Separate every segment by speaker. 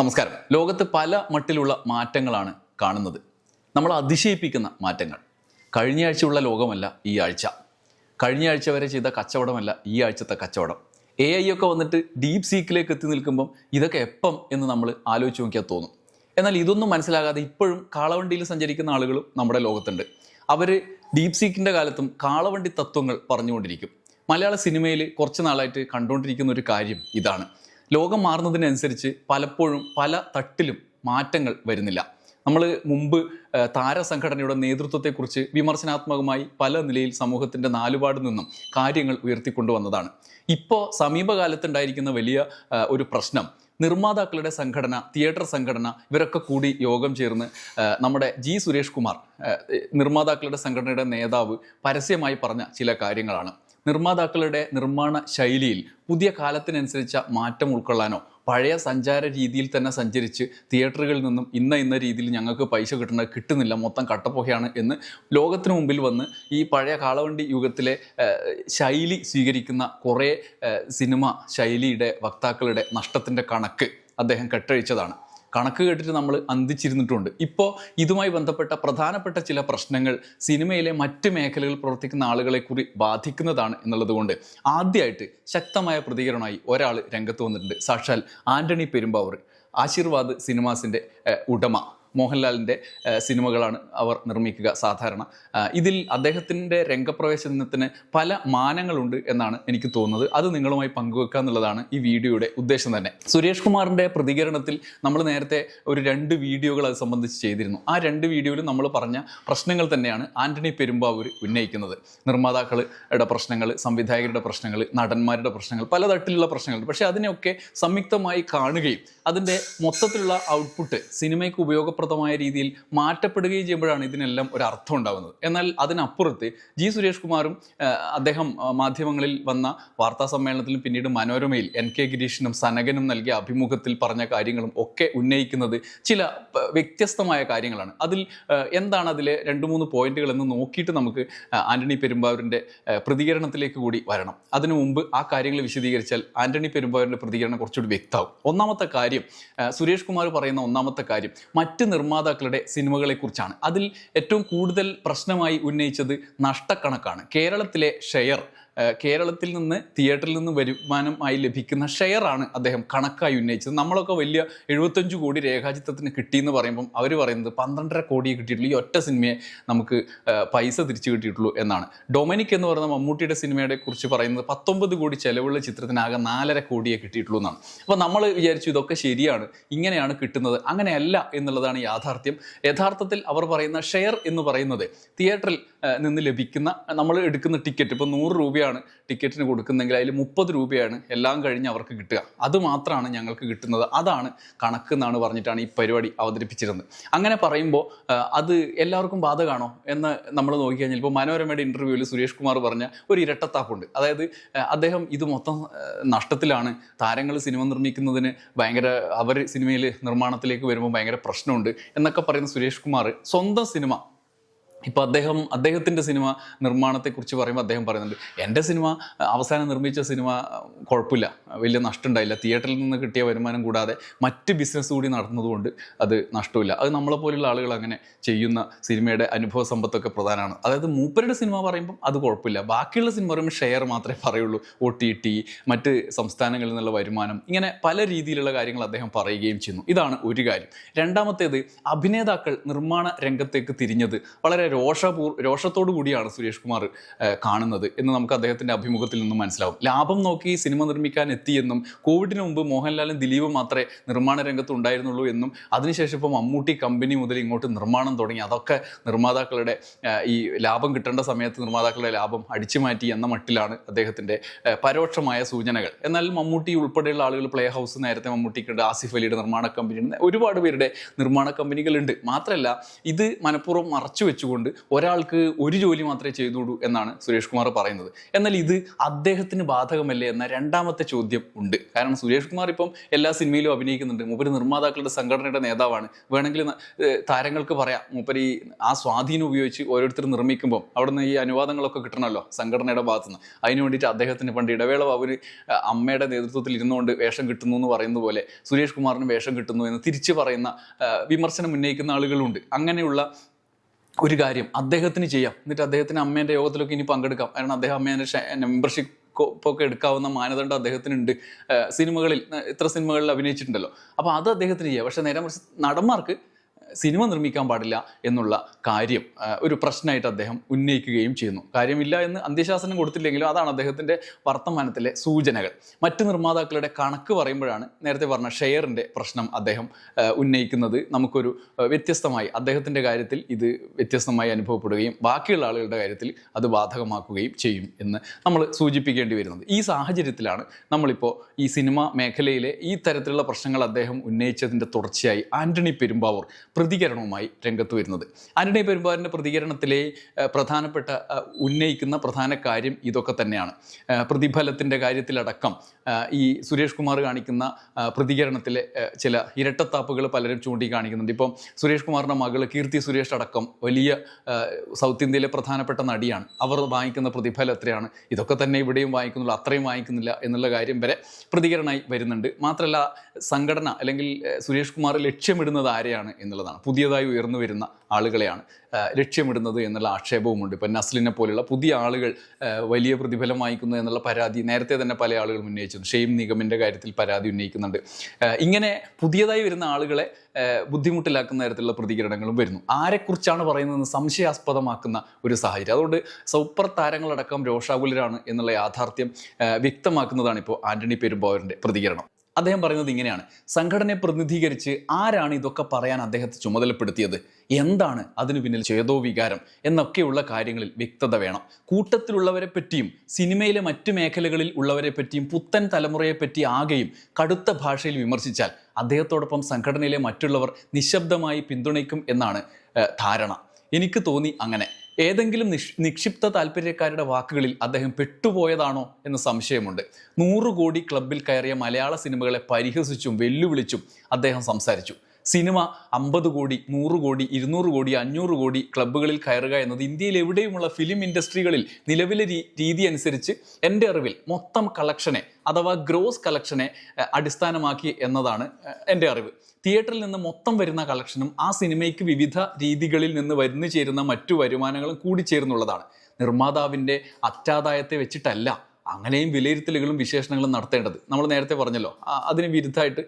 Speaker 1: നമസ്കാരം. ലോകത്ത് പല മട്ടിലുള്ള മാറ്റങ്ങളാണ് കാണുന്നത്. നമ്മൾ അതിശയിപ്പിക്കുന്ന മാറ്റങ്ങൾ. കഴിഞ്ഞ ആഴ്ചയുള്ള ലോകമല്ല ഈ ആഴ്ച. കഴിഞ്ഞ ആഴ്ച വരെ ചെയ്ത കച്ചവടമല്ല ഈ ആഴ്ചത്തെ കച്ചവടം. എ ഐ ഒക്കെ വന്നിട്ട് ഡീപ് സീക്കിലേക്ക് എത്തി നിൽക്കുമ്പം ഇതൊക്കെ എപ്പം എന്ന് നമ്മൾ ആലോചിച്ച് നോക്കിയാൽ തോന്നും. എന്നാൽ ഇതൊന്നും മനസ്സിലാകാതെ ഇപ്പോഴും കാളവണ്ടിയിൽ സഞ്ചരിക്കുന്ന ആളുകളും നമ്മുടെ ലോകത്തുണ്ട്. അവർ ഡീപ് സീക്കിന്റെ കാലത്തും കാളവണ്ടി തത്വങ്ങൾ പറഞ്ഞുകൊണ്ടിരിക്കും. മലയാള സിനിമയിൽ കുറച്ച് നാളായിട്ട് കണ്ടുകൊണ്ടിരിക്കുന്ന ഒരു കാര്യം ഇതാണ്. ലോകം മാറുന്നതിനനുസരിച്ച് പലപ്പോഴും പല തട്ടിലും മാറ്റങ്ങൾ വരുന്നില്ല. നമ്മൾ മുമ്പ് താരസംഘടനയുടെ നേതൃത്വത്തെക്കുറിച്ച് വിമർശനാത്മകമായി പല നിലയിൽ സമൂഹത്തിന്റെ നാലുപാട് നിന്നും കാര്യങ്ങൾ ഉയർത്തിക്കൊണ്ടുവന്നതാണ് ഇപ്പോൾ സമീപകാലത്തുണ്ടായിരിക്കുന്ന വലിയ ഒരു പ്രശ്നം നിർമ്മാതാക്കളുടെ സംഘടന തിയേറ്റർ സംഘടന ഇവരൊക്കെ കൂടി യോഗം ചേർന്ന് നമ്മുടെ ജി സുരേഷ് കുമാർ നിർമ്മാതാക്കളുടെ സംഘടനയുടെ നേതാവ് പരസ്യമായി പറഞ്ഞ ചില കാര്യങ്ങളാണ്. നിർമ്മാതാക്കളുടെ നിർമ്മാണ ശൈലിയിൽ പുതിയ കാലത്തിനനുസരിച്ച മാറ്റം ഉൾക്കൊള്ളാനോ പഴയ സഞ്ചാര രീതിയിൽ തന്നെ സഞ്ചരിച്ച് തിയേറ്ററുകളിൽ നിന്നും ഇന്ന ഇന്ന രീതിയിൽ ഞങ്ങൾക്ക് പൈസ കിട്ടുന്നത് കിട്ടുന്നില്ല മൊത്തം കട്ടപ്പുകയാണ് എന്ന് ലോകത്തിന് മുമ്പിൽ വന്ന് ഈ പഴയ കാളവണ്ടി യുഗത്തിലെ ശൈലി സ്വീകരിക്കുന്ന കുറേ സിനിമ ശൈലിയുടെ വക്താക്കളുടെ നഷ്ടത്തിന്റെ കണക്ക് അദ്ദേഹം കെട്ടഴിച്ചതാണ്. കണക്ക് കേട്ടിട്ട് നമ്മൾ അന്തിച്ചിരുന്നിട്ടുണ്ട്. ഇപ്പോൾ ഇതുമായി ബന്ധപ്പെട്ട പ്രധാനപ്പെട്ട ചില പ്രശ്നങ്ങൾ സിനിമയിലെ മറ്റ് മേഖലകളിൽ പ്രവർത്തിക്കുന്ന ആളുകളെ കുറി ബാധിക്കുന്നതാണ് എന്നുള്ളതുകൊണ്ട് ആദ്യമായിട്ട് ശക്തമായ പ്രതികരണമായി ഒരാൾ രംഗത്ത് വന്നിട്ടുണ്ട്. സാക്ഷാൽ ആന്റണി പെരുമ്പാവൂർ ആശീർവാദ് സിനിമാസിന്റെ ഉടമ. മോഹൻലാലിന്റെ സിനിമകളാണ് അവർ നിർമ്മിക്കുക സാധാരണ. ഇതിൽ അദ്ദേഹത്തിന്റെ രംഗപ്രവേശനത്തിന് പല മാനങ്ങളുണ്ട് എന്നാണ് എനിക്ക് തോന്നുന്നത്. അത് നിങ്ങളുമായി പങ്കുവെക്കുക എന്നുള്ളതാണ് ഈ വീഡിയോയുടെ ഉദ്ദേശം തന്നെ. സുരേഷ് കുമാറിന്റെ പ്രതികരണത്തിൽ നമ്മൾ നേരത്തെ ഒരു രണ്ട് വീഡിയോകൾ അത് സംബന്ധിച്ച് ചെയ്തിരുന്നു. ആ രണ്ട് വീഡിയോയിലും നമ്മൾ പറഞ്ഞ പ്രശ്നങ്ങൾ തന്നെയാണ് ആന്റണി പെരുമ്പാവൂർ ഉന്നയിക്കുന്നത്. നിർമ്മാതാക്കളുടെ പ്രശ്നങ്ങൾ സംവിധായകരുടെ പ്രശ്നങ്ങൾ നടന്മാരുടെ പ്രശ്നങ്ങൾ പല തട്ടിലുള്ള പ്രശ്നങ്ങൾ പക്ഷേ അതിനെയൊക്കെ സംയുക്തമായി കാണുകയും അതിന്റെ മൊത്തത്തിലുള്ള ഔട്ട്പുട്ട് സിനിമയ്ക്ക് ഉപയോഗപ്രദമായ രീതിയിൽ മാറ്റപ്പെടുകയും ചെയ്യുമ്പോഴാണ് ഇതിനെല്ലാം ഒരു അർത്ഥം ഉണ്ടാകുന്നത് എന്നാൽ അതിനപ്പുറത്ത് ജി സുരേഷ് കുമാറും അദ്ദേഹം മാധ്യമങ്ങളിൽ വന്ന വാർത്താ സമ്മേളനത്തിലും പിന്നീട് മനോരമയിൽ എൻ കെ ഗിരീഷിനും സനകനും നൽകിയ അഭിമുഖത്തിൽ പറഞ്ഞ കാര്യങ്ങളും ഒക്കെ ഉന്നയിക്കുന്നത് ചില വ്യത്യസ്തമായ കാര്യങ്ങളാണ്. അതിൽ എന്താണ് അതിലെ രണ്ട് മൂന്ന് പോയിന്റുകൾ എന്ന് നോക്കിയിട്ട് നമുക്ക് ആന്റണി പെരുമ്പാവൂരിന്റെ പ്രതികരണത്തിലേക്ക് കൂടി വരണം. അതിനു മുമ്പ് ആ കാര്യങ്ങൾ വിശദീകരിച്ചാൽ ആന്റണി പെരുമ്പാവൂരിന്റെ പ്രതികരണം കുറച്ചുകൂടി വ്യക്തമാവും. ഒന്നാമത്തെ കാര്യം സുരേഷ് കുമാർ പറയുന്ന ഒന്നാമത്തെ കാര്യം മറ്റ് നിർമ്മാതാക്കളുടെ സിനിമകളെക്കുറിച്ചാണ്. അതിൽ ഏറ്റവും കൂടുതൽ പ്രശ്നമായി ഉന്നയിച്ചത് നഷ്ടക്കണക്കാണ്. കേരളത്തിലെ ഷെയർ കേരളത്തിൽ നിന്ന് തിയേറ്ററിൽ നിന്ന് വരുമാനമായി ലഭിക്കുന്ന ഷെയറാണ് അദ്ദേഹം കണക്കായി ഉന്നയിച്ചത്. നമ്മളൊക്കെ വലിയ എഴുപത്തഞ്ച് കോടി രേഖാചിത്രത്തിന് കിട്ടിയെന്ന് പറയുമ്പം അവർ പറയുന്നത് പന്ത്രണ്ടര കോടിയെ കിട്ടിയിട്ടുള്ളൂ. ഈ ഒറ്റ സിനിമയെ നമുക്ക് പൈസ തിരിച്ചു കിട്ടിയിട്ടുള്ളൂ എന്നാണ്. ഡൊമിനിക് എന്ന് പറയുന്ന മമ്മൂട്ടിയുടെ സിനിമയെ കുറിച്ച് പറയുന്നത് പത്തൊമ്പത് കോടി ചെലവുള്ള ചിത്രത്തിനാകെ നാലര കോടിയെ കിട്ടിയിട്ടുള്ളൂ എന്നാണ്. അപ്പോൾ നമ്മൾ വിചാരിച്ചു ഇതൊക്കെ ശരിയാണ് ഇങ്ങനെയാണ് കിട്ടുന്നത് അങ്ങനെയല്ല എന്നുള്ളതാണ് യാഥാർത്ഥ്യം. യഥാർത്ഥത്തിൽ അവർ പറയുന്ന ഷെയർ എന്ന് പറയുന്നത് തിയേറ്ററിൽ നിന്ന് ലഭിക്കുന്ന നമ്മൾ എടുക്കുന്ന ടിക്കറ്റ് ഇപ്പോൾ നൂറ് രൂപയാണ് ടിക്കറ്റിന് കൊടുക്കുന്നെങ്കിൽ അതിൽ മുപ്പത് രൂപയാണ് എല്ലാം കഴിഞ്ഞ് അവർക്ക് കിട്ടുക. അതുമാത്രമാണ് ഞങ്ങൾക്ക് കിട്ടുന്നത്. അതാണ് കണക്ക് എന്നാണ് പറഞ്ഞിട്ടാണ് ഈ പരിപാടി അവതരിപ്പിച്ചിരുന്നത്. അങ്ങനെ പറയുമ്പോൾ അത് എല്ലാവർക്കും ബാധകമാണോ എന്ന് നമ്മൾ നോക്കിക്കഴിഞ്ഞാൽ ഇപ്പോൾ മനോരമയുടെ ഇന്റർവ്യൂവിൽ സുരേഷ് കുമാർ പറഞ്ഞ ഒരു ഇരട്ടത്താപ്പുണ്ട്. അതായത് അദ്ദേഹം ഇത് മൊത്തം നഷ്ടത്തിലാണ്. താരങ്ങൾ സിനിമ നിർമ്മിക്കുന്നതിന് ഭയങ്കര അവർ സിനിമയിൽ നിർമ്മാണത്തിലേക്ക് വരുമ്പോൾ ഭയങ്കര പ്രശ്നമുണ്ട് എന്നൊക്കെ പറയുന്ന സുരേഷ് കുമാർ സ്വന്തം സിനിമ ഇപ്പോൾ അദ്ദേഹം അദ്ദേഹത്തിന്റെ സിനിമ നിർമ്മാണത്തെക്കുറിച്ച് പറയുമ്പോൾ അദ്ദേഹം പറയുന്നുണ്ട് എന്റെ സിനിമ അവസാനം നിർമ്മിച്ച സിനിമ കുഴപ്പമില്ല വലിയ നഷ്ടമുണ്ടായില്ല. തിയേറ്ററിൽ നിന്ന് കിട്ടിയ വരുമാനം കൂടാതെ മറ്റ് ബിസിനസ് കൂടി നടന്നതുകൊണ്ട് അത് നഷ്ടമില്ല. അത് നമ്മളെപ്പോലുള്ള ആളുകൾ അങ്ങനെ ചെയ്യുന്ന സിനിമയുടെ അനുഭവ സമ്പത്തൊക്കെ പ്രധാനമാണ്. അതായത് മൂപ്പരുടെ സിനിമ പറയുമ്പം അത് കുഴപ്പമില്ല ബാക്കിയുള്ള സിനിമ പറയുമ്പോൾ ഷെയർ മാത്രമേ പറയുള്ളൂ. ഒ ടി ടി മറ്റ് സംസ്ഥാനങ്ങളിൽ നിന്നുള്ള വരുമാനം ഇങ്ങനെ പല രീതിയിലുള്ള കാര്യങ്ങൾ അദ്ദേഹം പറയുകയും ചെയ്യുന്നു. ഇതാണ് ഒരു കാര്യം. രണ്ടാമത്തേത് അഭിനേതാക്കൾ നിർമ്മാണ രംഗത്തേക്ക് തിരിഞ്ഞത് വളരെ രോഷപൂർ രോഷത്തോടു കൂടിയാണ് സുരേഷ് കുമാർ കാണുന്നത് എന്ന് നമുക്ക് അദ്ദേഹത്തിന്റെ അഭിമുഖത്തിൽ നിന്നും മനസ്സിലാവും. ലാഭം നോക്കി സിനിമ നിർമ്മിക്കാൻ എത്തിയെന്നും കോവിഡിന് മുമ്പ് മോഹൻലാലും ദിലീപും മാത്രമേ നിർമ്മാണ രംഗത്ത് ഉണ്ടായിരുന്നുള്ളൂ എന്നും അതിനുശേഷം ഇപ്പോൾ മമ്മൂട്ടി കമ്പനി മുതൽ ഇങ്ങോട്ട് നിർമ്മാണം തുടങ്ങി. അതൊക്കെ നിർമ്മാതാക്കളുടെ ഈ ലാഭം കിട്ടേണ്ട സമയത്ത് നിർമ്മാതാക്കളുടെ ലാഭം അടിച്ചു മാറ്റി എന്ന മട്ടിലാണ് അദ്ദേഹത്തിന്റെ പരോക്ഷമായ സൂചനകൾ. എന്നാൽ മമ്മൂട്ടി ഉൾപ്പെടെയുള്ള ആളുകൾ പ്ലേ ഹൗസ് നേരത്തെ മമ്മൂട്ടിക്കുണ്ട് ആസിഫ് അലിയുടെ നിർമ്മാണ കമ്പനിയുണ്ട്. ഒരുപാട് പേരുടെ നിർമ്മാണ കമ്പനികളുണ്ട്. മാത്രമല്ല ഇത് മനഃപൂർവം മറച്ചു വെച്ചുകൊണ്ട് ആയതുകൊണ്ട് ഒരാൾക്ക് ഒരു ജോലി മാത്രമേ ചെയ്തുള്ളൂ എന്നാണ് സുരേഷ് കുമാർ പറയുന്നത്. എന്നാൽ ഇത് അദ്ദേഹത്തിന് ബാധകമല്ലേ എന്ന രണ്ടാമത്തെ ചോദ്യം ഉണ്ട്. കാരണം സുരേഷ് കുമാർ ഇപ്പം എല്ലാ സിനിമയിലും അഭിനയിക്കുന്നുണ്ട്. മൂപ്പര് നിർമ്മാതാക്കളുടെ സംഘടനയുടെ നേതാവാണ്. വേണമെങ്കിൽ താരങ്ങൾക്ക് പറയാം. മൂപ്പര് ഈ ആ സ്വാധീനം ഉപയോഗിച്ച് ഓരോരുത്തർ നിർമ്മിക്കുമ്പോൾ അവിടുന്ന് ഈ അനുവാദങ്ങളൊക്കെ കിട്ടണമല്ലോ സംഘടനയുടെ ഭാഗത്തുനിന്ന്. അതിന് വേണ്ടിയിട്ട് അദ്ദേഹത്തിന് പണ്ട് ഇടവേള അവർ അമ്മയുടെ നേതൃത്വത്തിൽ ഇരുന്നുകൊണ്ട് വേഷം കിട്ടുന്നു എന്ന് പറയുന്ന പോലെ സുരേഷ് കുമാറിന് വേഷം കിട്ടുന്നു എന്ന് തിരിച്ചു പറയുന്ന വിമർശനം ഉന്നയിക്കുന്ന ആളുകളുണ്ട്. അങ്ങനെയുള്ള ഒരു കാര്യം അദ്ദേഹത്തിന് ചെയ്യാം. എന്നിട്ട് അദ്ദേഹത്തിന് അമ്മേന്റെ യോഗത്തിലൊക്കെ ഇനി പങ്കെടുക്കാം. കാരണം അദ്ദേഹം അമ്മേന്റെ മെമ്പർഷിപ്പ് ഒക്കെ എടുക്കാവുന്ന മാനദണ്ഡം അദ്ദേഹത്തിനുണ്ട്. സിനിമകളിൽ ഇത്ര സിനിമകളിൽ അഭിനയിച്ചിട്ടുണ്ടല്ലോ. അപ്പോൾ അത് അദ്ദേഹത്തിന് ചെയ്യാം. പക്ഷേ നേരെ മറിച്ച് നടന്മാർക്ക് സിനിമ നിർമ്മിക്കാൻ പാടില്ല എന്നുള്ള കാര്യം ഒരു പ്രശ്നമായിട്ട് അദ്ദേഹം ഉന്നയിക്കുകയും ചെയ്യുന്നു. കാര്യമില്ല എന്ന് അന്ത്യശാസനം കൊടുത്തില്ലെങ്കിലും അതാണ് അദ്ദേഹത്തിന്റെ വർത്തമാനത്തിലെ സൂചനകൾ. മറ്റ് നിർമ്മാതാക്കളുടെ കണക്ക് പറയുമ്പോഴാണ് നേരത്തെ പറഞ്ഞ ഷെയറിന്റെ പ്രശ്നം അദ്ദേഹം ഉന്നയിക്കുന്നത്. നമുക്കൊരു വ്യത്യസ്തമായി അദ്ദേഹത്തിന്റെ കാര്യത്തിൽ ഇത് വ്യത്യസ്തമായി അനുഭവപ്പെടുകയും ബാക്കിയുള്ള ആളുകളുടെ കാര്യത്തിൽ അത് ബാധകമാക്കുകയും ചെയ്യും എന്ന് നമ്മൾ സൂചിപ്പിക്കേണ്ടി വരുന്നത്. ഈ സാഹചര്യത്തിലാണ് നമ്മളിപ്പോൾ ഈ സിനിമ മേഖലയിലെ ഈ തരത്തിലുള്ള പ്രശ്നങ്ങൾ അദ്ദേഹം ഉന്നയിച്ചതിന്റെ തുടർച്ചയായി ആന്റണി പെരുമ്പാവൂർ പ്രതികരണവുമായി രംഗത്ത് വരുന്നത്. ആന്റണി പെരുമ്പാറിന്റെ പ്രതികരണത്തിലെ പ്രധാനപ്പെട്ട ഉന്നയിക്കുന്ന പ്രധാന കാര്യം ഇതൊക്കെ തന്നെയാണ്. പ്രതിഫലത്തിന്റെ കാര്യത്തിലടക്കം ഈ സുരേഷ് കുമാർ കാണിക്കുന്ന പ്രതികരണത്തിലെ ചില ഇരട്ടത്താപ്പുകൾ പലരും ചൂണ്ടിക്കാണിക്കുന്നുണ്ട്. ഇപ്പം സുരേഷ് കുമാറിന്റെ മകൾ കീർത്തി സുരേഷ് അടക്കം വലിയ സൗത്ത് ഇന്ത്യയിലെ പ്രധാനപ്പെട്ട നടിയാണ്. അവർ വാങ്ങിക്കുന്ന പ്രതിഫലം എത്രയാണ്? ഇതൊക്കെ തന്നെ ഇവിടെയും വാങ്ങിക്കുന്നുള്ളൂ അത്രയും വാങ്ങിക്കുന്നില്ല എന്നുള്ള കാര്യം വരെ പ്രതികരണമായി വരുന്നുണ്ട്. മാത്രമല്ല സംഘടന അല്ലെങ്കിൽ സുരേഷ് കുമാർ ലക്ഷ്യമിടുന്നത് ആരെയാണ് എന്നുള്ളതാണ്. പുതിയതായി ഉയർന്നു വരുന്ന ആളുകളെയാണ്. ലക്ഷ്യമിടുന്നത് എന്നുള്ള ആക്ഷേപവുമുണ്ട്. ഇപ്പം നസ്ലിനെ പോലുള്ള പുതിയ ആളുകൾ വലിയ പ്രതിഫലം വാങ്ങിക്കുന്നു എന്നുള്ള പരാതി നേരത്തെ തന്നെ പല ആളുകളും ഉന്നയിച്ചിട്ടുണ്ട് ഷെയ്ം നിഗമിന്റെ കാര്യത്തിൽ പരാതി ഉന്നയിക്കുന്നുണ്ട്. ഇങ്ങനെ പുതിയതായി വരുന്ന ആളുകളെ ബുദ്ധിമുട്ടിലാക്കുന്ന തരത്തിലുള്ള പ്രതികരണങ്ങളും വരുന്നു. ആരെക്കുറിച്ചാണ് പറയുന്നതെന്ന് സംശയാസ്പദമാക്കുന്ന ഒരു സാഹചര്യം. അതുകൊണ്ട് സൂപ്പർ താരങ്ങളടക്കം രോഷാകുലരാണ് എന്നുള്ള യാഥാർത്ഥ്യം വ്യക്തമാക്കുന്നതാണ് ഇപ്പോൾ ആന്റണി പെരുമ്പാവൂരിന്റെ പ്രതികരണം. അദ്ദേഹം പറയുന്നത് ഇങ്ങനെയാണ്. സംഘടനയെ പ്രതിനിധീകരിച്ച് ആരാണ് ഇതൊക്കെ പറയാൻ അദ്ദേഹത്തെ ചുമതലപ്പെടുത്തിയത്? എന്താണ് അതിനു പിന്നിൽ ചേതോ വികാരം എന്നൊക്കെയുള്ള കാര്യങ്ങളിൽ വ്യക്തത വേണം. കൂട്ടത്തിലുള്ളവരെ പറ്റിയും സിനിമയിലെ മറ്റു മേഖലകളിൽ ഉള്ളവരെ പറ്റിയും പുത്തൻ തലമുറയെ പറ്റി ആകെയും കടുത്ത ഭാഷയിൽ വിമർശിച്ചാൽ അദ്ദേഹത്തോടൊപ്പം സംഘടനയിലെ മറ്റുള്ളവർ നിശബ്ദമായി പിന്തുണയ്ക്കും എന്നാണ് ധാരണ. എനിക്ക് തോന്നി അങ്ങനെ. ഏതെങ്കിലും നിഷ് നിക്ഷിപ്ത താല്പര്യക്കാരുടെ വാക്കുകളിൽ അദ്ദേഹം പെട്ടുപോയതാണോ എന്ന് സംശയമുണ്ട്. നൂറ് കോടി ക്ലബിൽ കയറിയ മലയാള സിനിമകളെ പരിഹസിച്ചും വെല്ലുവിളിച്ചും അദ്ദേഹം സംസാരിച്ചു. സിനിമ അമ്പത് കോടി നൂറ് കോടി ഇരുന്നൂറ് കോടി അഞ്ഞൂറ് കോടി ക്ലബ്ബുകളിൽ കയറുക എന്നത് ഇന്ത്യയിൽ എവിടെയുമുള്ള ഫിലിം ഇൻഡസ്ട്രികളിൽ നിലവിലെ രീതി അനുസരിച്ച് എന്റെ അറിവിൽ മൊത്തം കളക്ഷനെ അഥവാ ഗ്രോസ് കളക്ഷനെ അടിസ്ഥാനമാക്കി എന്നതാണ് എന്റെ അറിവ്. തിയേറ്ററിൽ നിന്ന് മൊത്തം വരുന്ന കളക്ഷനും ആ സിനിമയ്ക്ക് വിവിധ രീതികളിൽ നിന്ന് വരുന്നു ചേരുന്ന മറ്റു വരുമാനങ്ങളും കൂടി ചേർന്നുള്ളതാണ്. നിർമ്മാതാവിന്റെ അറ്റാദായത്തെ വെച്ചിട്ടല്ല അങ്ങനെയും വിലയിരുത്തലുകളും വിശേഷണങ്ങളും നടത്തേണ്ടത്. നമ്മൾ നേരത്തെ പറഞ്ഞല്ലോ അതിന് വിരുദ്ധമായിട്ട്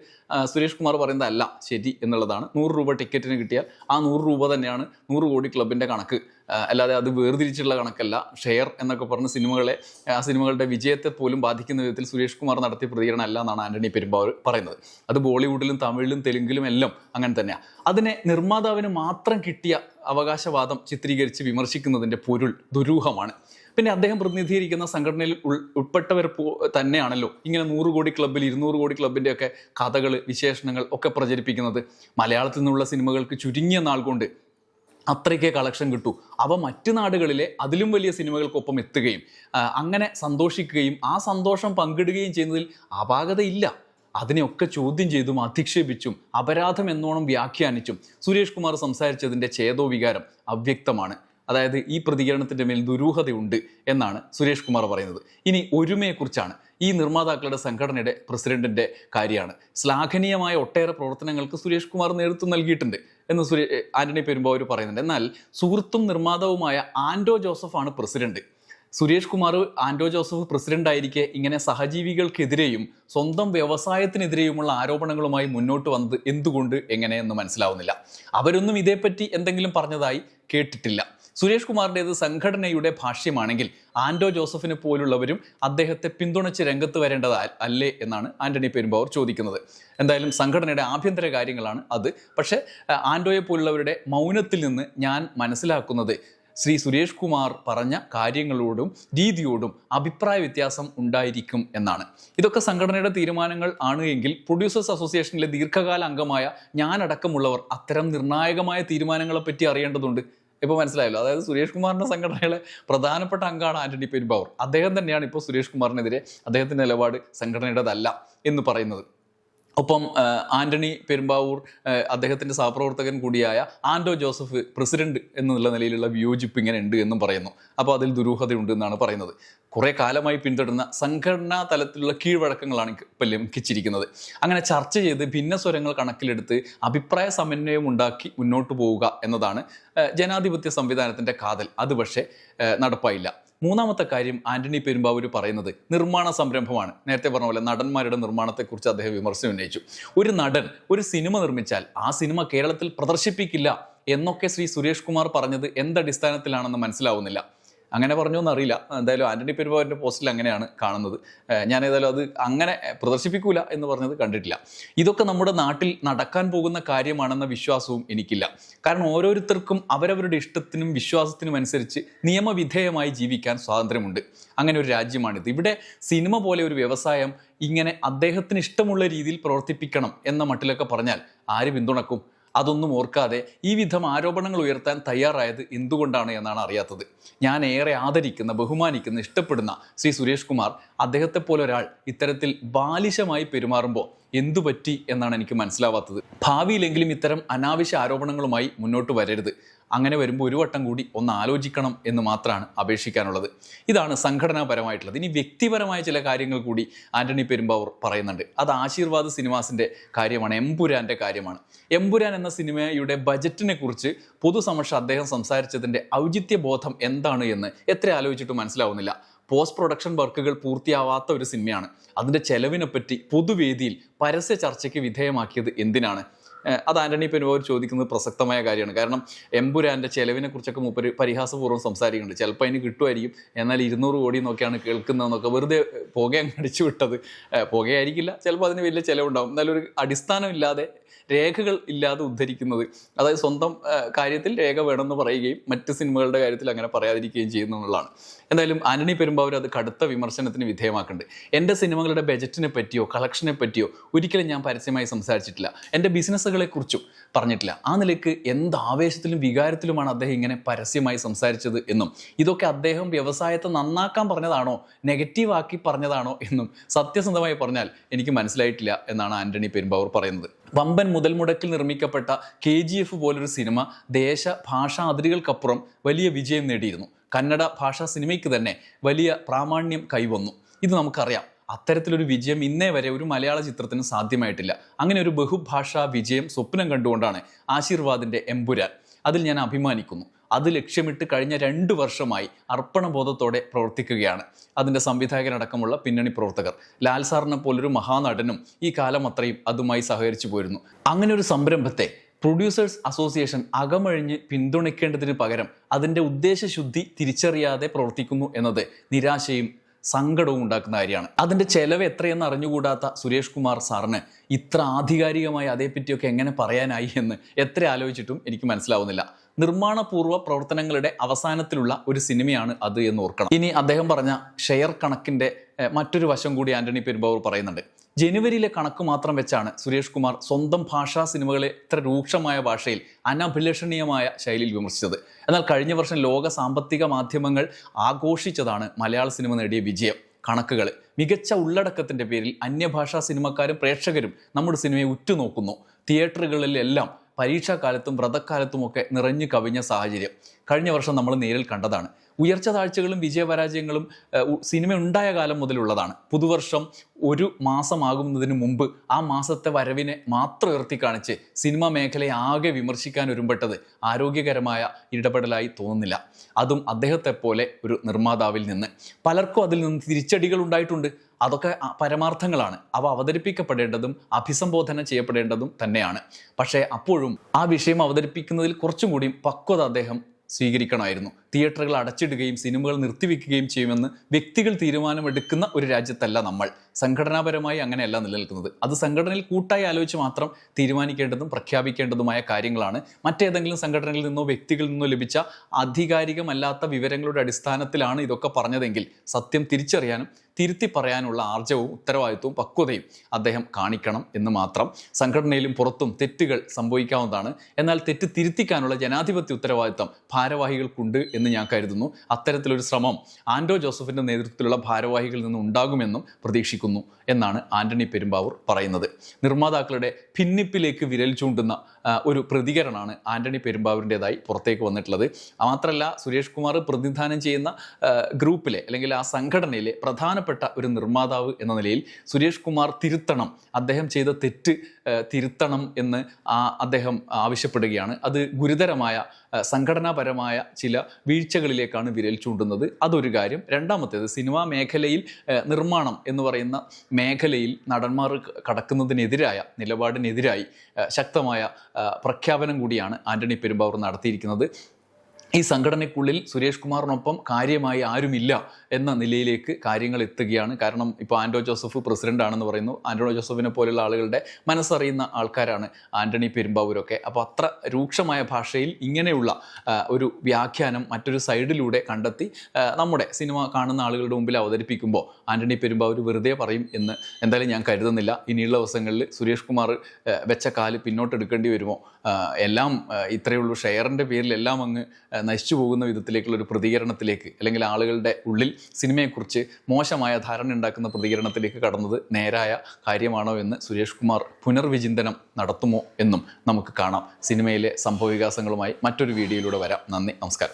Speaker 1: സുരേഷ് കുമാർ പറയുന്നതല്ല ശരി എന്നുള്ളതാണ്. നൂറ് രൂപ ടിക്കറ്റിന് കിട്ടിയാൽ ആ നൂറ് രൂപ തന്നെയാണ് നൂറ് കോടി ക്ലബിന്റെ കണക്ക്. അല്ലാതെ അത് വേർതിരിച്ചുള്ള കണക്കല്ല. ഷെയർ എന്നൊക്കെ പറഞ്ഞ് സിനിമകളെ ആ സിനിമകളുടെ വിജയത്തെ പോലും ബാധിക്കുന്ന വിധത്തിൽ സുരേഷ് കുമാർ നടത്തിയ പ്രതികരണം അല്ല എന്നാണ് ആന്റണി പെരുമ്പാവൂർ പറയുന്നത്. അത് ബോളിവുഡിലും തമിഴിലും തെലുങ്കിലും എല്ലാം അങ്ങനെ തന്നെയാണ് അതിനെ നിർമ്മാതാവിന് മാത്രം കിട്ടിയ അവകാശവാദം ചിത്രീകരിച്ച് വിമർശിക്കുന്നതിന്റെ പൊരുൾ ദുരൂഹമാണ്. പിന്നെ അദ്ദേഹം പ്രതിനിധീകരിക്കുന്ന സംഘടനയിൽ ഉൾ ഉൾപ്പെട്ടവർ തന്നെയാണല്ലോ ഇങ്ങനെ നൂറ് കോടി ക്ലബ്ബിൽ ഇരുന്നൂറ് കോടി ക്ലബിന്റെ ഒക്കെ കഥകൾ വിശേഷണങ്ങൾ ഒക്കെ പ്രചരിപ്പിക്കുന്നത്. മലയാളത്തിൽ നിന്നുള്ള സിനിമകൾക്ക് ചുരുങ്ങിയ നാൾ കൊണ്ട് അത്രയ്ക്ക് കളക്ഷൻ കിട്ടൂ. അവ മറ്റു നാടുകളിലെ അതിലും വലിയ സിനിമകൾക്കൊപ്പം എത്തുകയും അങ്ങനെ സന്തോഷിക്കുകയും ആ സന്തോഷം പങ്കിടുകയും ചെയ്യുന്നതിൽ അപാകതയില്ല. അതിനെയൊക്കെ ചോദ്യം ചെയ്തും അധിക്ഷേപിച്ചും അപരാധം എന്നോണം വ്യാഖ്യാനിച്ചും സുരേഷ് കുമാർ സംസാരിച്ചതിന്റെ ചേതോ വികാരം അവ്യക്തമാണ്. അതായത് ഈ പ്രതികരണത്തിന്റെ മേൽ ദുരൂഹതയുണ്ട് എന്നാണ് സുരേഷ് കുമാർ പറയുന്നത്. ഇനി ഒരുമയെക്കുറിച്ചാണ് ഈ നിർമ്മാതാക്കളുടെ സംഘടനയുടെ പ്രസിഡന്റിന്റെ കാര്യമാണ്. ശ്ലാഘനീയമായ ഒട്ടേറെ പ്രവർത്തനങ്ങൾക്ക് സുരേഷ് കുമാർ നേതൃത്വം നൽകിയിട്ടുണ്ട് എന്ന് സുരേ ആന്റണി പെരുമ്പാവൂർ പറയുന്നുണ്ട്. എന്നാൽ സുഹൃത്തും നിർമ്മാതാവുമായ ആൻഡോ ജോസഫാണ് പ്രസിഡന്റ്. സുരേഷ് കുമാർ ആൻഡോ ജോസഫ് പ്രസിഡന്റ് ആയിരിക്കെ ഇങ്ങനെ സഹജീവികൾക്കെതിരെയും സ്വന്തം വ്യവസായത്തിനെതിരെയുമുള്ള ആരോപണങ്ങളുമായി മുന്നോട്ട് വന്നത് എന്തുകൊണ്ട് എങ്ങനെയെന്ന് മനസ്സിലാവുന്നില്ല. അവരൊന്നും ഇതേപ്പറ്റി എന്തെങ്കിലും പറഞ്ഞതായി കേട്ടിട്ടില്ല. സുരേഷ് കുമാറിന്റേത് സംഘടനയുടെ ഭാഷ്യമാണെങ്കിൽ ആൻഡോ ജോസഫിനെ പോലുള്ളവരും അദ്ദേഹത്തെ പിന്തുണച്ച് രംഗത്ത് വരേണ്ടത് അല്ലേ എന്നാണ് ആന്റണി പെരുമ്പാവൂർ ചോദിക്കുന്നത്. എന്തായാലും സംഘടനയുടെ ആഭ്യന്തര കാര്യങ്ങളാണ് അത്. പക്ഷേ ആൻഡോയെ പോലുള്ളവരുടെ മൗനത്തിൽ നിന്ന് ഞാൻ മനസ്സിലാക്കുന്നത് ശ്രീ സുരേഷ് കുമാർ പറഞ്ഞ കാര്യങ്ങളോടും രീതിയോടും അഭിപ്രായ വ്യത്യാസം ഉണ്ടായിരിക്കും എന്നാണ്. ഇതൊക്കെ സംഘടനയുടെ തീരുമാനങ്ങൾ ആണ് എങ്കിൽ പ്രൊഡ്യൂസേഴ്സ് അസോസിയേഷനിലെ ദീർഘകാല അംഗമായ ഞാനടക്കമുള്ളവർ അത്തരം നിർണായകമായ തീരുമാനങ്ങളെപ്പറ്റി അറിയേണ്ടതുണ്ട്. ഇപ്പോൾ മനസ്സിലായല്ലോ. അതായത് സുരേഷ് കുമാറിന്റെ സംഘടനയിലെ പ്രധാനപ്പെട്ട അംഗമാണ് ആന്റണി പെരുമ്പാവൂർ. അദ്ദേഹം തന്നെയാണ് ഇപ്പോൾ സുരേഷ് കുമാറിനെതിരെ അദ്ദേഹത്തിന്റെ നിലപാട് സംഘടനയുടേതല്ല എന്ന് പറയുന്നത്. ഒപ്പം ആന്റണി പെരുമ്പാവൂർ അദ്ദേഹത്തിന്റെ സഹപ്രവർത്തകൻ കൂടിയായ ആൻഡോ ജോസഫ് പ്രസിഡന്റ് എന്നുള്ള നിലയിലുള്ള വിയോജിപ്പ് ഇങ്ങനെ ഉണ്ട് എന്നും പറയുന്നു. അപ്പോൾ അതിൽ ദുരൂഹതയുണ്ട് എന്നാണ് പറയുന്നത്. കുറേ കാലമായി പിന്തുടരുന്ന സംഘടനാ തലത്തിലുള്ള കീഴ്വഴക്കങ്ങളാണ് ഇപ്പം ലംഘിച്ചിരിക്കുന്നത്. അങ്ങനെ ചർച്ച ചെയ്ത് ഭിന്ന സ്വരങ്ങൾ കണക്കിലെടുത്ത് അഭിപ്രായ സമന്വയം ഉണ്ടാക്കി മുന്നോട്ട് പോവുക എന്നതാണ് ജനാധിപത്യ സംവിധാനത്തിന്റെ കാതൽ. അത് പക്ഷേ നടപ്പായില്ല. മൂന്നാമത്തെ കാര്യം ആന്റണി പെരുമ്പാവൂർ പറയുന്നത് നിർമ്മാണ സംരംഭമാണ്. നേരത്തെ പറഞ്ഞ പോലെ നടന്മാരുടെ നിർമ്മാണത്തെക്കുറിച്ച് അദ്ദേഹം വിമർശനം ഉന്നയിച്ചു. ഒരു നടൻ ഒരു സിനിമ നിർമ്മിച്ചാൽ ആ സിനിമ കേരളത്തിൽ പ്രദർശിപ്പിക്കില്ല എന്നൊക്കെ ശ്രീ സുരേഷ് കുമാർ പറഞ്ഞത് എന്തടിസ്ഥാനത്തിലാണെന്ന് മനസ്സിലാവുന്നില്ല. അങ്ങനെ പറഞ്ഞു എന്നറിയില്ല. എന്തായാലും ആന്റണി പെരുമാറിന്റെ പോസ്റ്റിൽ അങ്ങനെയാണ് കാണുന്നത്. ഞാൻ ഏതായാലും അത് അങ്ങനെ പ്രദർശിപ്പിക്കൂല എന്ന് പറഞ്ഞത് കണ്ടിട്ടില്ല. ഇതൊക്കെ നമ്മുടെ നാട്ടിൽ നടക്കാൻ പോകുന്ന കാര്യമാണെന്ന വിശ്വാസവും എനിക്കില്ല. കാരണം ഓരോരുത്തർക്കും അവരവരുടെ ഇഷ്ടത്തിനും വിശ്വാസത്തിനും അനുസരിച്ച് നിയമവിധേയമായി ജീവിക്കാൻ സ്വാതന്ത്ര്യമുണ്ട്. അങ്ങനെ ഒരു രാജ്യമാണിത്. ഇവിടെ സിനിമ പോലെ ഒരു വ്യവസായം ഇങ്ങനെ അദ്ദേഹത്തിന് ഇഷ്ടമുള്ള രീതിയിൽ പ്രവർത്തിപ്പിക്കണം എന്ന മട്ടിലൊക്കെ പറഞ്ഞാൽ ആര് പിന്തുണക്കും? അതൊന്നും ഓർക്കാതെ ഈ വിധം ആരോപണങ്ങൾ ഉയർത്താൻ തയ്യാറായത് എന്തുകൊണ്ടാണ് എന്നാണ് അറിയാത്തത്. ഞാൻ ഏറെ ആദരിക്കുന്ന ബഹുമാനിക്കുന്ന ഇഷ്ടപ്പെടുന്ന ശ്രീ സുരേഷ് കുമാർ അദ്ദേഹത്തെ പോലെ ഒരാൾ ഇത്തരത്തിൽ ബാലിശമായി പെരുമാറുമ്പോൾ എന്തു പറ്റി എന്നാണ് എനിക്ക് മനസ്സിലാവാത്തത്. ഭാവിയിലെങ്കിലും ഇത്തരം അനാവശ്യ ആരോപണങ്ങളുമായി മുന്നോട്ട് വരരുത്. അങ്ങനെ വരുമ്പോൾ ഒരു വട്ടം കൂടി ഒന്ന് ആലോചിക്കണം എന്ന് മാത്രമാണ് അപേക്ഷിക്കാനുള്ളത്. ഇതാണ് സംഘടനാപരമായിട്ടുള്ളത്. ഇനി വ്യക്തിപരമായ ചില കാര്യങ്ങൾ കൂടി ആന്റണി പെരുമ്പാവൂർ പറയുന്നുണ്ട്. അത് ആശീർവാദ് സിനിമാസിന്റെ കാര്യമാണ് എംപുരാന്റെ കാര്യമാണ്. എംപുരാൻ എന്ന സിനിമയുടെ ബജറ്റിനെ കുറിച്ച് പൊതുസമക്ഷം അദ്ദേഹം സംസാരിച്ചതിന്റെ ഔചിത്യബോധം എന്താണ് എന്ന് എത്ര ആലോചിച്ചിട്ടും മനസ്സിലാവുന്നില്ല. പോസ്റ്റ് പ്രൊഡക്ഷൻ വർക്കുകൾ പൂർത്തിയാവാത്ത ഒരു സിനിമയാണ്. അതിന്റെ ചെലവിനെ പറ്റി പൊതുവേദിയിൽ പരസ്യ ചർച്ചയ്ക്ക് വിധേയമാക്കിയത് എന്തിനാണ്? അത് ആന്റണി പെരുവാർ ചോദിക്കുന്നത് പ്രസക്തമായ കാര്യമാണ്. കാരണം എംപുരാന്റെ ചെലവിനെ കുറിച്ചൊക്കെ മൂപ്പര് പരിഹാസപൂർവം സംസാരിക്കുന്നുണ്ട്. ചിലപ്പോൾ അതിന് കിട്ടുമായിരിക്കും. എന്നാൽ ഇരുന്നൂറ് കോടി എന്നൊക്കെയാണ് കേൾക്കുന്നതെന്നൊക്കെ വെറുതെ പുക അങ്ങ് അടിച്ചു വിട്ടത്. പുകയായിരിക്കില്ല. ചിലപ്പോൾ അതിന് വലിയ ചിലവുണ്ടാവും. എന്നാലും ഒരു അടിസ്ഥാനമില്ലാതെ രേഖകൾ ഇല്ലാതെ ഉദ്ധരിക്കുന്നത്. അതായത് സ്വന്തം കാര്യത്തിൽ രേഖ വേണമെന്ന് പറയുകയും മറ്റ് സിനിമകളുടെ കാര്യത്തിൽ അങ്ങനെ പറയാതിരിക്കുകയും ചെയ്യുന്നു എന്നുള്ളതാണ്. എന്തായാലും ആന്റണി പെരുമ്പാവൂർ അത് കടുത്ത വിമർശനത്തിന് വിധേയമാക്കുന്നുണ്ട്. എന്റെ സിനിമകളുടെ ബജറ്റിനെ പറ്റിയോ കളക്ഷനെ പറ്റിയോ ഒരിക്കലും ഞാൻ പരസ്യമായി സംസാരിച്ചിട്ടില്ല. എന്റെ ബിസിനസ്സുകളെ കുറിച്ചും പറഞ്ഞിട്ടില്ല. ആ നിലയ്ക്ക് എന്ത് ആവേശത്തിലും വികാരത്തിലുമാണ് അദ്ദേഹം ഇങ്ങനെ പരസ്യമായി സംസാരിച്ചത് എന്നും ഇതൊക്കെ അദ്ദേഹം വ്യവസായത്തെ നന്നാക്കാൻ പറഞ്ഞതാണോ നെഗറ്റീവാക്കി പറഞ്ഞതാണോ എന്നും സത്യസന്ധമായി പറഞ്ഞാൽ എനിക്ക് മനസ്സിലായിട്ടില്ല എന്നാണ് ആന്റണി പെരുമ്പാവൂർ പറയുന്നത്. വമ്പൻ മുതൽ മുടക്കിൽ നിർമ്മിക്കപ്പെട്ട കെ ജി എഫ് പോലൊരു സിനിമ ദേശ ഭാഷാ അതിരുകൾക്കപ്പുറം വലിയ വിജയം നേടിയിരുന്നു. കന്നഡ ഭാഷാ സിനിമയ്ക്ക് തന്നെ വലിയ പ്രാമാണ്യം കൈവന്നു. ഇത് നമുക്കറിയാം. അത്തരത്തിലൊരു വിജയം ഇന്നേ വരെ ഒരു മലയാള ചിത്രത്തിന് സാധ്യമായിട്ടില്ല. അങ്ങനെ ഒരു ബഹുഭാഷാ വിജയം സ്വപ്നം കണ്ടുകൊണ്ടാണ് ആശീർവാദിന്റെ എമ്പുരാൻ. അതിൽ ഞാൻ അഭിമാനിക്കുന്നു. അത് ലക്ഷ്യമിട്ട് കഴിഞ്ഞ രണ്ട് വർഷമായി അർപ്പണബോധത്തോടെ പ്രവർത്തിക്കുകയാണ്. അതിന്റെ സംവിധായകനടക്കമുള്ള പിന്നണി പ്രവർത്തകർ ലാൽ സാറിനെ പോലൊരു മഹാനടനും ഈ കാലം അത്രയും അതുമായി സഹകരിച്ചു പോയിരുന്നു. അങ്ങനെ ഒരു സംരംഭത്തെ പ്രൊഡ്യൂസേഴ്സ് അസോസിയേഷൻ അകമഴിഞ്ഞ് പിന്തുണയ്ക്കേണ്ടതിന് പകരം അതിന്റെ ഉദ്ദേശശുദ്ധി തിരിച്ചറിയാതെ പ്രവർത്തിക്കുന്നു എന്നത് നിരാശയും സങ്കടവും ഉണ്ടാക്കുന്ന കാര്യമാണ്. അതിന്റെ ചെലവ് എത്രയെന്ന് അറിഞ്ഞുകൂടാത്ത സുരേഷ് കുമാർ സാറിന് ഇത്ര ആധികാരികമായി അതേപ്പറ്റിയൊക്കെ എങ്ങനെ പറയാനായി എന്ന് എത്ര ആലോചിച്ചിട്ടും എനിക്ക് മനസ്സിലാവുന്നില്ല. നിർമ്മാണപൂർവ പ്രവർത്തനങ്ങളുടെ അവസാനത്തിലുള്ള ഒരു സിനിമയാണ് അത് എന്ന് ഓർക്കണം. ഇനി അദ്ദേഹം പറഞ്ഞ ഷെയർ കണക്കിന്റെ മറ്റൊരു വശം കൂടി ആന്റണി പെരുമ്പാവൂർ പറയുന്നുണ്ട്. ജനുവരിയിലെ കണക്ക് മാത്രം വെച്ചാണ് സുരേഷ് കുമാർ സ്വന്തം ഭാഷാ സിനിമകളെ ഇത്ര രൂക്ഷമായ ഭാഷയിൽ അനഭിലഷണീയമായ ശൈലിയിൽ വിമർശിച്ചത്. എന്നാൽ കഴിഞ്ഞ വർഷം ലോക സാമ്പത്തിക മാധ്യമങ്ങൾ ആഘോഷിച്ചതാണ് മലയാള സിനിമ നേടിയ വിജയം. കണക്കുകൾ. മികച്ച ഉള്ളടക്കത്തിന്റെ പേരിൽ അന്യഭാഷാ സിനിമക്കാരും പ്രേക്ഷകരും നമ്മുടെ സിനിമയെ ഉറ്റുനോക്കുന്നു. തിയേറ്ററുകളിലെല്ലാം പരീക്ഷാക്കാലത്തും വ്രതക്കാലത്തുമൊക്കെ നിറഞ്ഞു കവിഞ്ഞ സാഹചര്യം. കഴിഞ്ഞ വർഷം നമ്മൾ നേരിൽ കണ്ടതാണ്. ഉയർച്ച താഴ്ചകളും വിജയപരാജയങ്ങളും സിനിമ ഉണ്ടായ കാലം മുതലുള്ളതാണ്. പുതുവർഷം ഒരു മാസമാകുന്നതിന് മുമ്പ് ആ മാസത്തെ വരവിനെ മാത്രം ഉയർത്തി കാണിച്ച് സിനിമാ മേഖലയെ ആകെ വിമർശിക്കാൻ ഒരുമ്പെട്ടത് ആരോഗ്യകരമായ ഇടപെടലായി തോന്നുന്നില്ല. അതും അദ്ദേഹത്തെ പോലെ ഒരു നിർമ്മാതാവിൽ നിന്ന്. പലർക്കും അതിൽ നിന്ന് തിരിച്ചടികൾ ഉണ്ടായിട്ടുണ്ട്. അതൊക്കെ പരമാർത്ഥങ്ങളാണ്. അവ അവതരിപ്പിക്കപ്പെടേണ്ടതും അഭിസംബോധന ചെയ്യപ്പെടേണ്ടതും തന്നെയാണ്. പക്ഷേ അപ്പോഴും ആ വിഷയം അവതരിപ്പിക്കുന്നതിൽ കുറച്ചും കൂടി പക്വത അദ്ദേഹം സ്വീകരിക്കണമായിരുന്നു. തിയേറ്ററുകൾ അടച്ചിടുകയും സിനിമകൾ നിർത്തിവെക്കുകയും ചെയ്യുമെന്ന് വ്യക്തികൾ തീരുമാനമെടുക്കുന്ന ഒരു രാജ്യത്തല്ല നമ്മൾ. സംഘടനാപരമായി അങ്ങനെയല്ല നിലനിൽക്കുന്നത്. അത് സംഘടനയിൽ കൂട്ടായി ആലോചിച്ച് മാത്രം തീരുമാനിക്കേണ്ടതും പ്രഖ്യാപിക്കേണ്ടതുമായ കാര്യങ്ങളാണ്. മറ്റേതെങ്കിലും സംഘടനയിൽ നിന്നോ വ്യക്തികളിൽ നിന്നോ ലഭിച്ച ആധികാരികമല്ലാത്ത വിവരങ്ങളുടെ അടിസ്ഥാനത്തിലാണ് ഇതൊക്കെ പറഞ്ഞതെങ്കിൽ സത്യം തിരിച്ചറിയാനും തിരുത്തി പറയാനുള്ള ആർജവും ഉത്തരവാദിത്വവും പക്വതയും അദ്ദേഹം കാണിക്കണം എന്ന് മാത്രം സംഘടനയിലും പുറത്തും തെറ്റുകൾ സംഭവിക്കാവുന്നതാണ്. എന്നാൽ തെറ്റ് തിരുത്തിക്കാനുള്ള ജനാധിപത്യ ഉത്തരവാദിത്വം ഭാരവാഹികൾക്കുണ്ട് എന്ന് ഞാൻ കരുതുന്നു. അത്തരത്തിലൊരു ശ്രമം ആൻഡോ ജോസഫിന്റെ നേതൃത്വത്തിലുള്ള ഭാരവാഹികളിൽ നിന്ന് ഉണ്ടാകുമെന്നും പ്രതീക്ഷിക്കുന്നു എന്നാണ് ആന്റണി പെരുമ്പാവൂർ പറയുന്നത്. നിർമ്മാതാക്കളുടെ ഭിന്നിപ്പിലേക്ക് വിരൽ ചൂണ്ടുന്ന ഒരു പ്രതികരണമാണ് ആന്റണി പെരുമ്പാവൂരിന്റെതായി പുറത്തേക്ക് വന്നിട്ടുള്ളത്. മാത്രമല്ല സുരേഷ് കുമാർ പ്രതിനിധാനം ചെയ്യുന്ന ഗ്രൂപ്പിലെ അല്ലെങ്കിൽ ആ സംഘടനയിലെ പ്രധാനപ്പെട്ട ഒരു നിർമ്മാതാവ് എന്ന നിലയിൽ സുരേഷ് കുമാർ തിരുത്തണം അദ്ദേഹം ചെയ്ത തെറ്റ് തിരുത്തണം എന്ന് അദ്ദേഹം ആവശ്യപ്പെടുകയാണ്. അത് ഗുരുതരമായ സംഘടനാപരമായ ചില വീഴ്ചകളിലേക്കാണ് വിരൽ ചൂണ്ടുന്നത്. അതൊരു കാര്യം. രണ്ടാമത്തേത് സിനിമാ മേഖലയിൽ നിർമ്മാണം എന്ന് പറയുന്ന മേഖലയിൽ നടന്മാർ കടക്കുന്നതിനെതിരായ നിലപാടിനെതിരായി ശക്തമായ പ്രഖ്യാപനം കൂടിയാണ് ആന്റണി പെരുമ്പാവൂർ നടത്തിയിരിക്കുന്നത്. ഈ സംഘടനയ്ക്കുള്ളിൽ സുരേഷ് കുമാറിനൊപ്പം കാര്യമായി ആരുമില്ല എന്ന നിലയിലേക്ക് കാര്യങ്ങൾ എത്തുകയാണ്. കാരണം ഇപ്പോൾ ആൻഡോ ജോസഫ് പ്രസിഡന്റ് ആണെന്ന് പറയുന്നു. ആൻഡോ ജോസഫിനെ പോലുള്ള ആളുകളുടെ മനസ്സറിയുന്ന ആൾക്കാരാണ് ആന്റണി പെരുമ്പാവൂരൊക്കെ. അപ്പോൾ അത്ര രൂക്ഷമായ ഭാഷയിൽ ഇങ്ങനെയുള്ള ഒരു വ്യാഖ്യാനം മറ്റൊരു സൈഡിലൂടെ കണ്ടെത്തി നമ്മുടെ സിനിമ കാണുന്ന ആളുകളുടെ മുമ്പിൽ അവതരിപ്പിക്കുമ്പോൾ ആന്റണി പെരുമ്പാവൂർ വെറുതെ പറയും എന്ന് എന്തായാലും ഞാൻ കരുതുന്നില്ല. ഇനിയുള്ള ദിവസങ്ങളിൽ സുരേഷ് കുമാർ വെച്ച കാൽ പിന്നോട്ട് എടുക്കേണ്ടി വരുമോ എല്ലാം ഇത്രയുള്ളൂ ഷെയറിന്റെ പേരിൽ എല്ലാം അങ്ങ് നശിച്ചു പോകുന്ന വിധത്തിലേക്കുള്ള ഒരു പ്രതികരണത്തിലേക്ക് അല്ലെങ്കിൽ ആളുകളുടെ ഉള്ളിൽ സിനിമയെക്കുറിച്ച് മോശമായ ധാരണ ഉണ്ടാക്കുന്ന പ്രതികരണത്തിലേക്ക് കടന്നത് നേരായ കാര്യമാണോ എന്ന് സുരേഷ് കുമാർ പുനർവിചിന്തനം നടത്തുമോ എന്നും നമുക്ക് കാണാം. സിനിമയിലെ സംഭവവികാസങ്ങളുമായി മറ്റൊരു വീഡിയോയിലൂടെ വരാം. നന്ദി നമസ്കാരം.